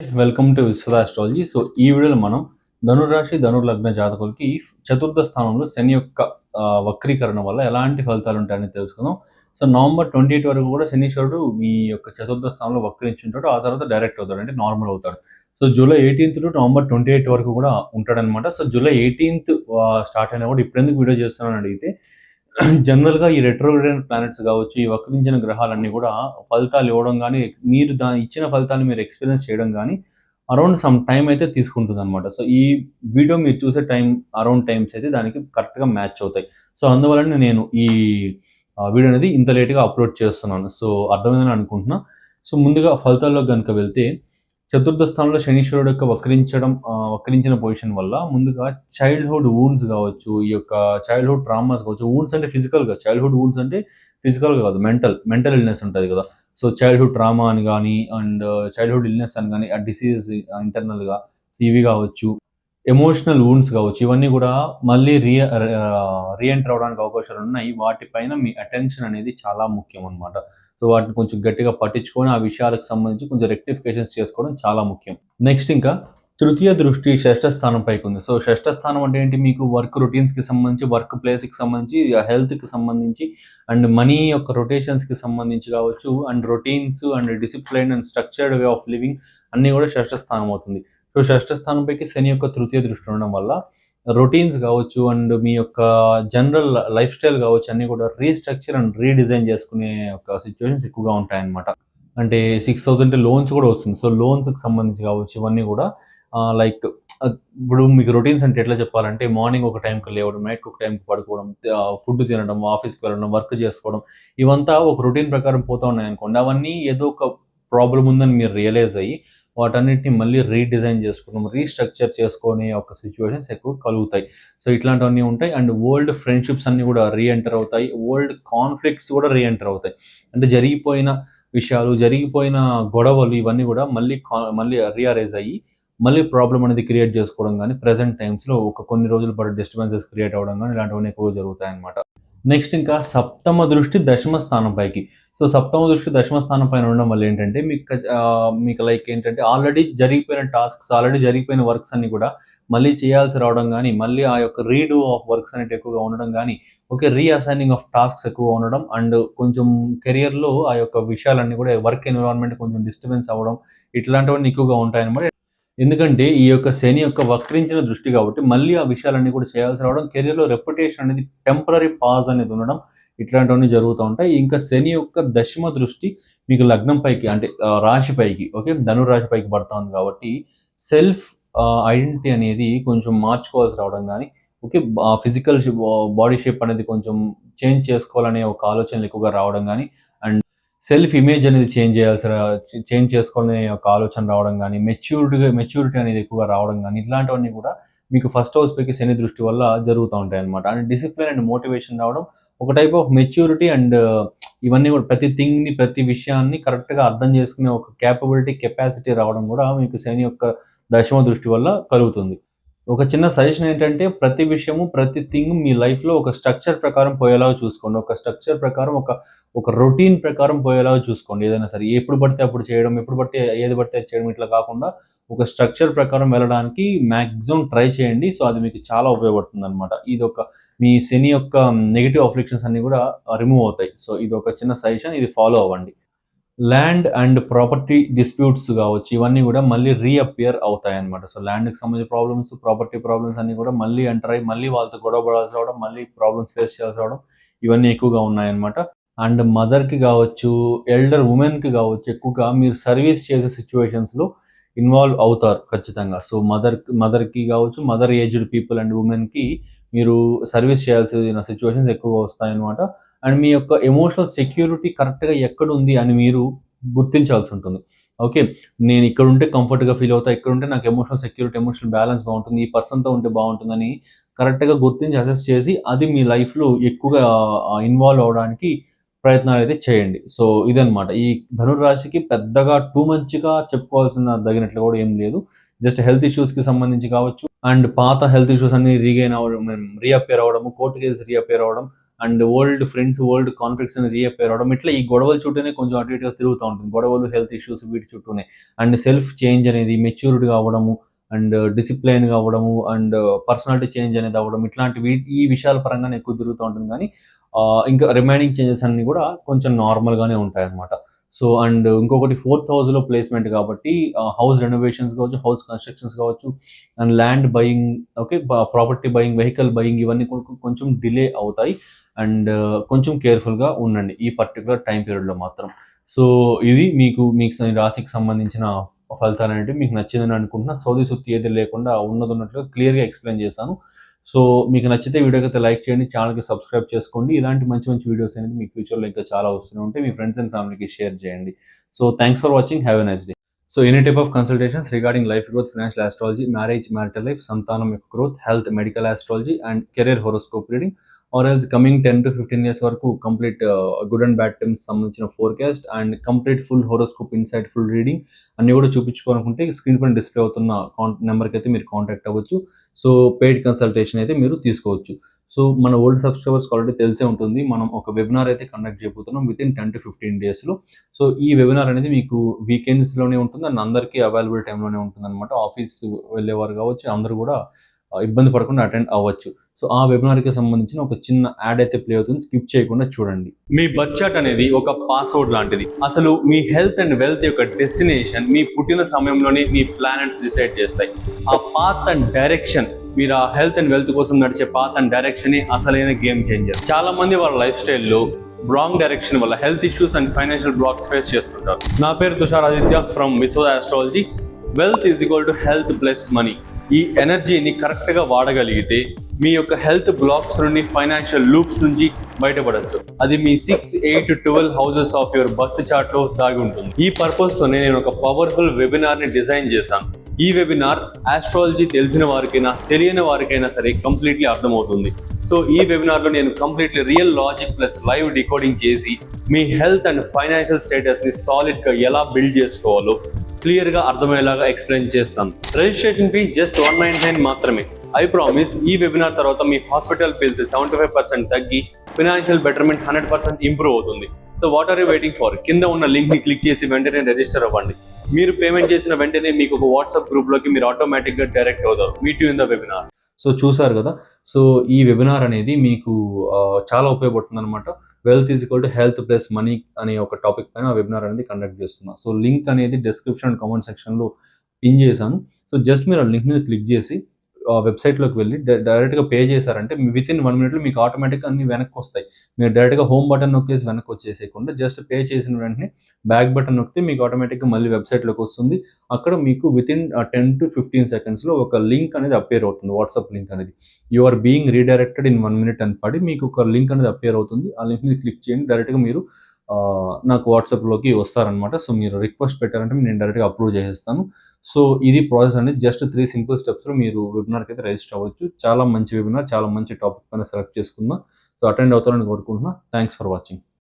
Welcome to విశ్వద astrology so ఈ వీడియోలో మనం ధనురాశి ధనుర్లగ్న జాతకులకి చతుర్థ స్థానంలో శని యొక్క వక్రీకరణ వల్ల ఎలాంటి ఫలితాలు ఉంటాయని తెలుసుకుందాం. సో నవంబర్ ట్వంటీ ఎయిట్ వరకు కూడా శనీశ్వరుడు మీ యొక్క చతుర్థ స్థానంలో వక్రించుంటాడు ఆ తర్వాత డైరెక్ట్ అవుతాడు అంటే నార్మల్ అవుతాడు. So July eighteenth to November twenty eight వరకు కూడా ఉంటాడనమాట సో జూలై ఎయిటీన్త్ స్టార్ట్ అయినా కూడా ఇప్పుడు ఎందుకు వీడియో చేస్తున్నానని అడిగితే జనరల్గా ఈ రెట్రోగ్రేడ్ ప్లానెట్స్ కావచ్చు ఈ వక్రించిన గ్రహాలన్నీ కూడా ఫలితాలు ఇవ్వడం కానీ మీరు దాని ఇచ్చిన ఫలితాన్ని మీరు ఎక్స్పీరియన్స్ చేయడం కానీ అరౌండ్ సమ్ టైం అయితే తీసుకుంటుంది అనమాట సో ఈ వీడియో మీరు చూసే టైం అరౌండ్ టైమ్స్ అయితే దానికి కరెక్ట్గా మ్యాచ్ అవుతాయి. సో అందువలన నేను ఈ వీడియో అనేది ఇంత లేట్గా అప్లోడ్ చేస్తున్నాను. సో అర్థమైందని అనుకుంటున్నా. సో ముందుగా ఫలితాల్లో కనుక వెళ్తే చతుర్థ స్థానంలో శనీశ్వరుడు యొక్క వక్రించడం వక్రించిన పొజిషన్ వల్ల ముందుగా చైల్డ్హుడ్ వూన్స్ కావచ్చు ఈ యొక్క చైల్డ్హుడ్ ట్రామాస్ కావచ్చు వూన్స్ అంటే ఫిజికల్గా చైల్డ్హుడ్ వూన్స్ అంటే ఫిజికల్గా కాదు మెంటల్ మెంటల్ ఇల్నెస్ ఉంటుంది కదా. సో చైల్డ్హుడ్ ట్రామా అని కానీ అండ్ చైల్డ్హుడ్ ఇల్నెస్ అని కానీ ఆ డిసీజెస్ ఇంటర్నల్గా ఇవి కావచ్చు ఎమోషనల్ వూన్స్ కావచ్చు ఇవన్నీ కూడా మళ్ళీ రియ రీఎంటర్ అవడానికి అవకాశాలు ఉన్నాయి. వాటిపైన మీ అటెన్షన్ అనేది చాలా ముఖ్యం అనమాట సో వాటిని కొంచెం గట్టిగా పట్టించుకొని ఆ విషయాలకు సంబంధించి కొంచెం రెక్టిఫికేషన్స్ చేసుకోవడం చాలా ముఖ్యం. నెక్స్ట్ ఇంకా తృతీయ దృష్టి షష్ఠ స్థానం పైకి ఉంది. సో షష్ఠ స్థానం అంటే ఏంటి? మీకు వర్క్ రొటీన్స్కి సంబంధించి వర్క్ ప్లేస్కి సంబంధించి హెల్త్కి సంబంధించి అండ్ మనీ యొక్క రొటేషన్స్కి సంబంధించి కావచ్చు and routines and discipline and structured way of living అన్నీ కూడా షష్ఠ స్థానం అవుతుంది. సో షష్ఠ స్థానం పైకి శని యొక్క తృతీయ దృష్టి ఉండడం వల్ల రొటీన్స్ కావచ్చు అండ్ మీ యొక్క జనరల్ లైఫ్ స్టైల్ కావచ్చు అన్నీ కూడా రీస్ట్రక్చర్ అండ్ రీడిజైన్ చేసుకునే ఒక సిచ్యువేషన్స్ ఎక్కువగా ఉంటాయన్నమాట. అంటే సిక్స్ థౌసండ్ లోన్స్ కూడా వస్తుంది. సో లోన్స్కి సంబంధించి కావచ్చు ఇవన్నీ కూడా లైక్ ఇప్పుడు మీకు రొటీన్స్ అంటే ఎట్లా చెప్పాలంటే మార్నింగ్ ఒక టైంకి లేవడం నైట్ ఒక టైంకి పడుకోవడం ఫుడ్ తినడం ఆఫీస్కి వెళ్ళడం వర్క్ చేసుకోవడం ఇవంతా ఒక రొటీన్ ప్రకారం పోతూ ఉన్నాయి అనుకోండి అవన్నీ ఏదో ఒక ప్రాబ్లం ఉందని మీరు రియలైజ్ అయ్యి వాటన్నిటిని మళ్ళీ రీడిజైన్ చేసుకోవడం రీస్ట్రక్చర్ చేసుకునే ఒక సిచ్యువేషన్స్ ఎక్కువ కలుగుతాయి. సో ఇట్లాంటివన్నీ ఉంటాయి. అండ్ ఓల్డ్ ఫ్రెండ్షిప్స్ అన్నీ కూడా రీఎంటర్ అవుతాయి. ఓల్డ్ కాన్ఫ్లిక్ట్స్ కూడా రీఎంటర్ అవుతాయి. అంటే జరిగిపోయిన విషయాలు జరిగిపోయిన గొడవలు ఇవన్నీ కూడా మళ్ళీ మళ్ళీ రియరైజ్ అయ్యి మళ్ళీ ప్రాబ్లం అనేది క్రియేట్ చేసుకోవడం కానీ ప్రజెంట్ టైమ్స్లో ఒక కొన్ని రోజుల పాటు డిస్టర్బెన్సెస్ క్రియేట్ అవ్వడం కానీ ఇలాంటివన్నీ ఎక్కువ జరుగుతాయి అనమాట నెక్స్ట్ ఇంకా సప్తమ దృష్టి దశమ స్థానం పైకి. సో సప్తమ దృష్టి దశమ స్థానం పైన ఉండడం వల్ల ఏంటంటే మీకు మీకు లైక్ ఏంటంటే ఆల్రెడీ జరిగిపోయిన టాస్క్స్ ఆల్రెడీ జరిగిపోయిన వర్క్స్ అన్ని కూడా మళ్ళీ చేయాల్సి రావడం కానీ మళ్ళీ ఆ యొక్క రీడూ ఆఫ్ వర్క్స్ అనేవి ఎక్కువగా ఉండడం కానీ ఓకే రీఅసైనింగ్ ఆఫ్ టాస్క్స్ ఎక్కువ ఉండడం అండ్ కొంచెం కెరియర్లో ఆ యొక్క విషయాలన్నీ కూడా వర్క్ ఎన్విరాన్మెంట్ కొంచెం డిస్టర్బెన్స్ అవ్వడం ఇట్లాంటివన్నీ ఎక్కువగా ఉంటాయన్నమాట. ఎందుకంటే ఈ యొక్క శని యొక్క వక్రించిన దృష్టి కాబట్టి మళ్ళీ ఆ విషయాలన్నీ కూడా చేయాల్సి రావడం కెరియర్లో రెప్యుటేషన్ అనేది టెంపరీ పాజ్ అనేది ఉండడం ఇట్లాంటివన్నీ జరుగుతూ ఉంటాయి. ఇంకా శని యొక్క దశమ దృష్టి మీకు లగ్నం పైకి అంటే రాశిపైకి రాశి పైకి ఓకే? ధనురాశి పైకి పడుతుంది ఉంది కాబట్టి సెల్ఫ్ ఐడెంటిటీ అనేది కొంచెం మార్చుకోవాల్సి రావడం కానీ ఓకే? ఫిజికల్ బాడీ షేప్ అనేది కొంచెం చేంజ్ చేసుకోవాలనే ఒక ఆలోచనలు ఎక్కువగా రావడం కానీ అండ్ సెల్ఫ్ ఇమేజ్ అనేది చేంజ్ చేయాల్సిన చేంజ్ చేసుకోవాలనే ఒక ఆలోచన రావడం కానీ మెచ్యూరిటీగా మెచ్యూరిటీ అనేది ఎక్కువగా రావడం కానీ ఇట్లాంటివన్నీ కూడా మీకు ఫస్ట్ హౌస్ పైకి శని దృష్టి వల్ల జరుగుతూ ఉంటాయి అనమాట అండ్ డిసిప్లిన్ అండ్ మోటివేషన్ రావడం ఒక టైప్ ఆఫ్ మెచ్యూరిటీ అండ్ ఇవన్నీ కూడా ప్రతి థింగ్ని ప్రతి విషయాన్ని కరెక్ట్గా అర్థం చేసుకునే ఒక క్యాపబిలిటీ కెపాసిటీ రావడం కూడా మీకు శని యొక్క దశమ దృష్టి వల్ల కలుగుతుంది. ఒక చిన్న సజెషన్ ఏంటంటే ప్రతి విషయము ప్రతి థింగ్ మీ లైఫ్లో ఒక స్ట్రక్చర్ ప్రకారం పోయేలాగా చూసుకోండి. ఒక స్ట్రక్చర్ ప్రకారం ఒక ఒక రొటీన్ ప్రకారం పోయేలాగా చూసుకోండి. ఏదైనా సరే ఎప్పుడు పడితే అప్పుడు చేయడం ఎప్పుడు పడితే ఏది పడితే అది చేయడం ఇట్లా కాకుండా ఒక స్ట్రక్చర్ ప్రకారం వెళ్ళడానికి మ్యాక్సిమం ట్రై చేయండి. సో అది మీకు చాలా ఉపయోగపడుతుంది అనమాట ఇది ఒక మీ శని యొక్క నెగిటివ్ అఫ్లిక్షన్స్ అన్ని కూడా రిమూవ్ అవుతాయి. సో ఇది ఒక చిన్న సజెషన్ ఇది ఫాలో అవ్వండి. ల్యాండ్ అండ్ ప్రాపర్టీ డిస్ప్యూట్స్ కావచ్చు ఇవన్నీ కూడా మళ్ళీ రీఅపియర్ అవుతాయి అనమాట సో ల్యాండ్కి సంబంధించిన ప్రాబ్లమ్స్ ప్రాపర్టీ ప్రాబ్లమ్స్ అన్నీ కూడా మళ్ళీ ఎంటర్ అయ్యి మళ్ళీ వాళ్ళతో గొడవ పడాల్సి రావడం మళ్ళీ ప్రాబ్లమ్స్ ఫేస్ చేయాల్సి రావడం ఇవన్నీ ఎక్కువగా ఉన్నాయన్నమాట. అండ్ మదర్కి కావచ్చు ఎల్డర్ ఉమెన్కి కావచ్చు ఎక్కువగా మీరు సర్వీస్ చేసే సిచ్యువేషన్స్లో ఇన్వాల్వ్ అవుతారు ఖచ్చితంగా. సో మదర్ మదర్కి కావచ్చు మదర్ ఏజ్డ్ పీపుల్ అండ్ ఉమెన్కి మీరు సర్వీస్ చేయాల్సిన సిచ్యువేషన్స్ ఎక్కువగా వస్తాయన్నమాట. అండ్ మీ యొక్క ఎమోషనల్ సెక్యూరిటీ కరెక్ట్గా ఎక్కడ ఉంది అని మీరు గుర్తించాల్సి ఉంటుంది. ఓకే? నేను ఇక్కడ ఉంటే కంఫర్ట్గా ఫీల్ అవుతా ఇక్కడ ఉంటే నాకు ఎమోషనల్ సెక్యూరిటీ ఎమోషనల్ బ్యాలెన్స్ బాగుంటుంది ఈ పర్సన్తో ఉంటే బాగుంటుందని కరెక్ట్గా గుర్తించి అసెస్ చేసి అది మీ లైఫ్లో ఎక్కువగా ఇన్వాల్వ్ అవడానికి ప్రయత్నాలు అయితే చేయండి. సో ఇదనమాట ఈ ధనుర్రాశికి పెద్దగా టూ మంచిగా చెప్పుకోవాల్సిన తగినట్లు కూడా ఏం లేదు. జస్ట్ హెల్త్ ఇష్యూస్కి సంబంధించి కావచ్చు. అండ్ పాత హెల్త్ ఇష్యూస్ అన్ని రీగైన్ అవ్వడం రీఅపేర్ అవ్వడం కోర్టు కేసు రీఅపేర్ అవ్వడం and old friends old conflicts అని రీఅపేర్ అవడం. ఇట్లా ఈ గొడవల చుట్టూనే కొంచెం అటు ఇటుగా తిరుగుతూ ఉంటుంది. గొడవలు హెల్త్ ఇష్యూస్ వీటి చుట్టూనే. అండ్ సెల్ఫ్ చేంజ్ అనేది మెచ్యూరిటీ అవ్వడము అండ్ డిసిప్లైన్ అవ్వడము అండ్ పర్సనాలిటీ చేంజ్ అనేది అవ్వడం. ఇట్లాంటివి ఈ విషయాల పరంగానే ఎక్కువ తిరుగుతూ ఉంటుంది. కానీ ఇంకా రిమైనింగ్ చేంజెస్ అన్ని కూడా కొంచెం నార్మల్గానే ఉంటాయి అనమాట సో అండ్ ఇంకొకటి ఫోర్త్ హౌస్లో ప్లేస్మెంట్ కాబట్టి హౌస్ రెనోవేషన్స్ కావచ్చు హౌస్ కన్స్ట్రక్షన్స్ కావచ్చు and land buying okay property buying vehicle buying ఇవన్నీ కొంచెం డిలే అవుతాయి. అండ్ కొంచెం కేర్ఫుల్గా ఉండండి ఈ పర్టికులర్ టైం పీరియడ్లో మాత్రం. సో ఇది మీకు మీకు రాశికి సంబంధించిన ఫలితాలు అనేవి మీకు నచ్చిందని అనుకుంటున్నా. సౌది సుత్తి ఏది లేకుండా ఉన్నది ఉన్నట్లుగా క్లియర్గా ఎక్స్ప్లెయిన్ చేశాను. సో మీకు నచ్చితే వీడియోకి అయితే లైక్ చేయండి ఛానల్కి సబ్స్క్రైబ్ చేసుకోండి. ఇలాంటి మంచి మంచి వీడియోస్ అనేది మీకు ఫ్యూచర్లో ఇంకా చాలా వస్తూనే ఉంటాయి. మీ ఫ్రెండ్స్ అండ్ ఫ్యామిలీకి షేర్ చేయండి. So thanks for watching. Have a nice day. So any type of consultations regarding life growth financial astrology marriage marital life సంతానం యొక్క growth health medical astrology and career horoscope reading or else coming ten to fifteen years వరకు complete good and bad times సంబంధించిన forecast and complete full horoscope insight full reading అన్ని కూడా చూపించుకోవాలనుకుంటే screen పైన display అవుతున్న నెంబర్కి అయితే మీరు కాంటాక్ట్ అవ్వచ్చు. సో పెయిడ్ కన్సల్టేషన్ అయితే మీరు తీసుకోవచ్చు. సో మన ఓల్డ్ సబ్స్క్రైబర్స్ ఆల్రెడీ తెలిసే ఉంటుంది. మనం ఒక వెబినార్ అయితే కండక్ట్ చేయబోతున్నాం within ten to fifteen డేస్లో సో ఈ వెబినార్ అనేది మీకు వీకెండ్స్లోనే ఉంటుంది. అండ్ అందరికీ అవైలబుల్ టైంలోనే ఉంటుంది అనమాట ఆఫీస్ వెళ్ళేవారు కావచ్చు అందరూ కూడా uh, ఇబ్బంది పడకుండా అటెండ్ అవ్వచ్చు. సో ఆ వెబినార్కి సంబంధించిన ఒక చిన్న యాడ్ అయితే ప్లే అవుతుంది. స్కిప్ చేయకుండా చూడండి. మీ బడ్జెట్ అనేది ఒక పాస్వర్డ్ లాంటిది. అసలు మీ హెల్త్ అండ్ వెల్త్ యొక్క డెస్టినేషన్ మీ పుట్టిన సమయంలోనే మీ ప్లానెట్స్ డిసైడ్ చేస్తాయి. ఆ పాత్ అండ్ డైరెక్షన్ మీరు ఆ హెల్త్ అండ్ వెల్త్ కోసం నడిచే పాత్ అండ్ డైరెక్షన్ అసలైన గేమ్ చేంజర్. చాలా మంది వాళ్ళ లైఫ్ స్టైల్లో రాంగ్ డైరెక్షన్ వల్ల health issues and financial blocks face చేస్తుంటారు. నా పేరు Tushar Aditya from Vishwa astrology. Wealth is equal to health plus money. ఈ ఎనర్జీని కరెక్ట్గా వాడగలిగితే మీ యొక్క హెల్త్ బ్లాక్స్ నుండి ఫైనాన్షియల్ లూప్స్ నుంచి బయటపడచ్చు. అది మీ six eight twelve houses of your birth చార్ట్లో దాగి ఉంటుంది. ఈ పర్పస్ తోనే నేను ఒక పవర్ఫుల్ వెబినార్ని డిజైన్ చేశాను. ఈ వెబినార్ ఆస్ట్రాలజీ తెలిసిన వారికైనా తెలియని వారికైనా సరే కంప్లీట్లీ అర్థమవుతుంది. సో ఈ వెబినార్లో నేను completely real logic plus live decoding చేసి మీ హెల్త్ అండ్ ఫైనాన్షియల్ స్టేటస్ని సాలిడ్గా ఎలా బిల్డ్ చేసుకోవాలో క్లియర్గా అర్థమయ్యేలాగా ఎక్స్ప్లెయిన్ చేస్తాం registration fee just one nine nine మాత్రమే. ఐ ప్రామిస్ ఈ వెబినార్ తర్వాత మీ hospital bills seventy five percent తగ్గి financial betterment hundred percent improve అవుతుంది. So what are you waiting for కింద ఉన్న లింక్ని క్లిక్ చేసి వెంటనే రిజిస్టర్ అవ్వండి. మీరు పేమెంట్ చేసిన వెంటనే మీకు ఒక వాట్సాప్ గ్రూప్లోకి మీరు ఆటోమేటిక్గా డైరెక్ట్ అవుతారు. Meet you in the webinar so చూసారు కదా? సో ఈ వెబినార్ అనేది మీకు చాలా ఉపయోగపడుతుంది అనమాట wealth is equal to health plus money అనే ఒక టాపిక్ పైన వెబినార్ అనేది కండక్ట్ చేస్తున్నాం. సో లింక్ అనేది డిస్క్రిప్షన్ అండ్ కామెంట్ సెక్షన్లో పిన్ చేశాను. సో జస్ట్ మీరు ఆ లింక్ మీద క్లిక్ చేసి వెబ్సైట్లోకి వెళ్ళి డైరెక్ట్గా పే చేశారంటే విత్ ఇన్ వన్ మినిట్లో మీకు ఆటోమేటిక్గా అన్ని వెనక్కి వస్తాయి. మీరు డైరెక్ట్గా హోమ్ బటన్ నొక్కేసి వెనక్కి వచ్చేసేయకుండా జస్ట్ పే చేసిన వెంటనే బ్యాక్ బటన్ నొక్కితే మీకు ఆటోమేటిక్గా మళ్ళీ వెబ్సైట్లోకి వస్తుంది. అక్కడ మీకు within ten to fifteen సెకండ్స్లో ఒక లింక్ అనేది అపేర్ అవుతుంది. వాట్సాప్ లింక్ అనేది. You are being redirected in one minute అని పడి మీకు ఒక లింక్ అనేది అపేర్ అవుతుంది. ఆ లింక్ మీద క్లిక్ చేయండి. డైరెక్ట్గా మీరు నాకు వాట్సాప్లోకి వస్తారనమాట సో మీరు రిక్వెస్ట్ పెట్టారంటే నేను డైరెక్ట్గా అప్రూవ్ చేసేస్తాను. సో ఇది ప్రాసెస్ అనేది జస్ట్ త్రీ సింపుల్ స్టెప్స్లో మీరు వెబినార్కి అయితే రిజిస్టర్ అవ్వచ్చు. చాలా మంచి వెబినార్ చాలా మంచి టాపిక్ పైన సెలెక్ట్ చేసుకున్నా. సో అటెండ్ అవుతారని కోరుకుంటున్నా. Thanks for watching